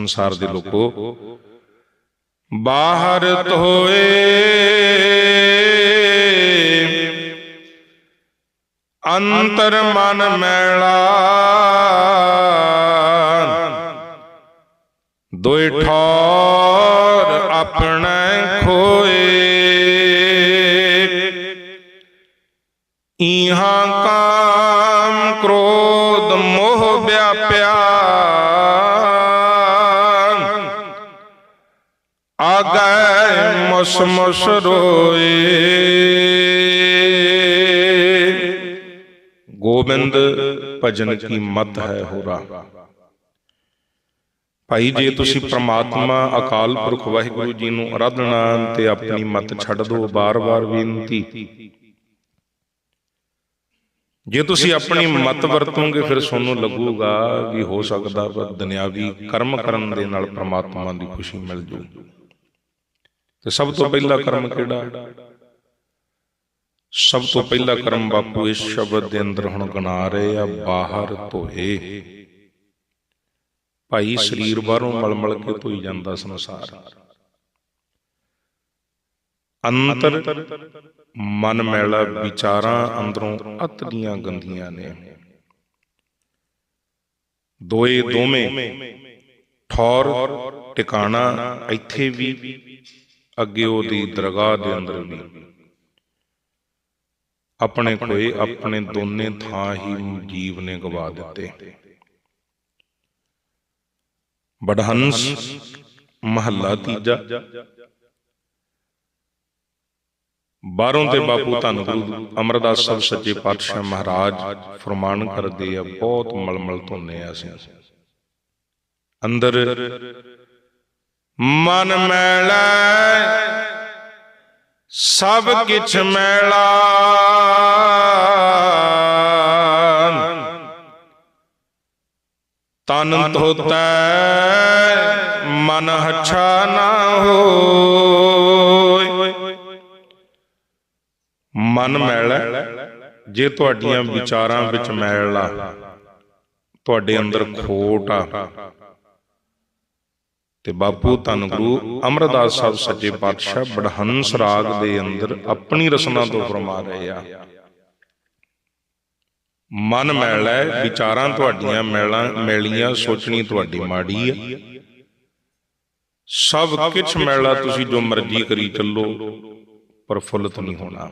ਸੰਸਾਰ ਦੇ ਲੋਕੋ। ਬਾਹਰ ਧੋਏ ਅੰਤਰ ਮਨ ਮੈਲਾ। ਦੋਇ ਠੌਰ ਆਪਣੇ ਖੋਏ। ਇਹਾਂ ਕਾਮ ਕ੍ਰੋਧ ਮੋਹ ਵਿਆਪਿਆ। ਆਗੈ ਮਸ ਮਸ ਰੋਏ। ਗੋਬਿੰਦ ਭਜਨ ਕੀ ਮਤ ਹੈ ਹੋਰਾ। ਭਾਈ ਜੇ ਤੁਸੀਂ ਪ੍ਰਮਾਤਮਾ ਅਕਾਲ ਪੁਰਖ ਵਾਹਿਗੁਰੂ ਜੀ ਨੂੰ ਆਰਾਧਨਾ ਤੇ ਆਪਣੀ ਮਤ ਛੱਡ ਦਿਓ ਬਾਰ-ਬਾਰ ਬੇਨਤੀ। ਜੇ ਤੁਸੀਂ ਆਪਣੀ ਮਤ ਵਰਤੋਗੇ ਫਿਰ ਤੁਹਾਨੂੰ ਲੱਗੂਗਾ ਵੀ ਹੋ ਸਕਦਾ ਦੁਨਿਆਵੀ ਕਰਮ ਕਰਨ ਦੇ ਨਾਲ ਪ੍ਰਮਾਤਮਾ ਦੀ ਖੁਸ਼ੀ ਮਿਲ ਜੂ ਤੇ ਸਭ ਤੋਂ ਪਹਿਲਾ ਕਰਮ ਕਿਹੜਾ? ਸਭ ਤੋਂ ਪਹਿਲਾ ਕਰਮ ਬਾਪੂ ਇਸ ਸ਼ਬਦ ਦੇ ਅੰਦਰ ਹੁਣ ਗਣਾ ਰਹੇ ਆ ਬਾਹਰ ਧੋਏ। ਭਾਈ ਸਰੀਰ ਬਾਹਰੋਂ ਮਲ-ਮਲ ਕੇ ਧੋਈ ਜਾਂਦਾ ਸੰਸਾਰ। ਅੰਤਰ ਮਨ ਮੈਲਾ ਵਿਚਾਰਾਂ ਅੰਦਰੋਂ ਅਤ ਦੀਆਂ ਗੰਦੀਆਂ ਨੇ। ਦੋਏ ਦੋਵੇਂ ਠੌਰ ਟਿਕਾਣਾ ਇੱਥੇ ਵੀ ਅੱਗੇ ਉਹਦੀ ਦਰਗਾਹ ਦੇ ਅੰਦਰ ਵੀ। ਆਪਣੇ ਕੋਏ ਆਪਣੇ ਦੋਨੇ ਥਾਂ ਹੀ ਜੀਵ ਨੇ ਗਵਾ ਦਿੱਤੇ। ਬੜਹੰਸ ਮਹੱਲਾ ਤੀਜਾ। ਬਾਹਰੋਂ ਤੇ ਬਾਪੂ ਧੰਨ ਗੁਰੂ ਅਮਰਦਾਸ ਸਾਹਿਬ ਸੱਚੇ ਪਾਤਸ਼ਾਹ ਮਹਾਰਾਜ ਫਰਮਾਨ ਕਰਦੇ ਆ, ਬਹੁਤ ਮਲਮਲ ਧੋਨੇ ਆ ਅਸੀਂ। ਅੰਦਰ ਮਨ ਮੈਲਾ ਸਭ ਕਿਛ ਮੈਲਾ। ਤਨ ਧੋਤੈ ਮਨ ਹਛਾ ਨਾ ਹੋਏ ਮਨ ਮੈਲ। ਜੇ ਤੁਹਾਡੀਆਂ ਵਿਚਾਰਾਂ ਵਿੱਚ ਮੈਲ ਆ ਤੁਹਾਡੇ ਅੰਦਰ ਖੋਟ ਆ। ਤੇ ਬਾਪੂ ਧੰਨ ਗੁਰੂ ਅਮਰਦਾਸ ਸਾਹਿਬ ਸੱਚੇ ਪਾਤਸ਼ਾਹ ਬੜਹੰਸ ਰਾਗ ਦੇ ਅੰਦਰ ਆਪਣੀ ਰਸਨਾ ਤੋਂ ਫਰਮਾ ਰਹੇ ਆ। ਮਨ ਮੈਲ ਵਿਚਾਰਾਂ ਤੁਹਾਡੀਆਂ ਮੈਲਾਂ ਮੈਲੀਆਂ ਸੋਚਣੀ ਤੁਹਾਡੀ ਮਾੜੀ ਆ। ਸਭ ਕੁਝ ਮੈਲਾ ਤੁਸੀਂ ਜੋ ਮਰਜ਼ੀ ਕਰੀ ਚੱਲੋ ਪਰ ਫੁੱਲਤ ਨਹੀਂ ਹੋਣਾ।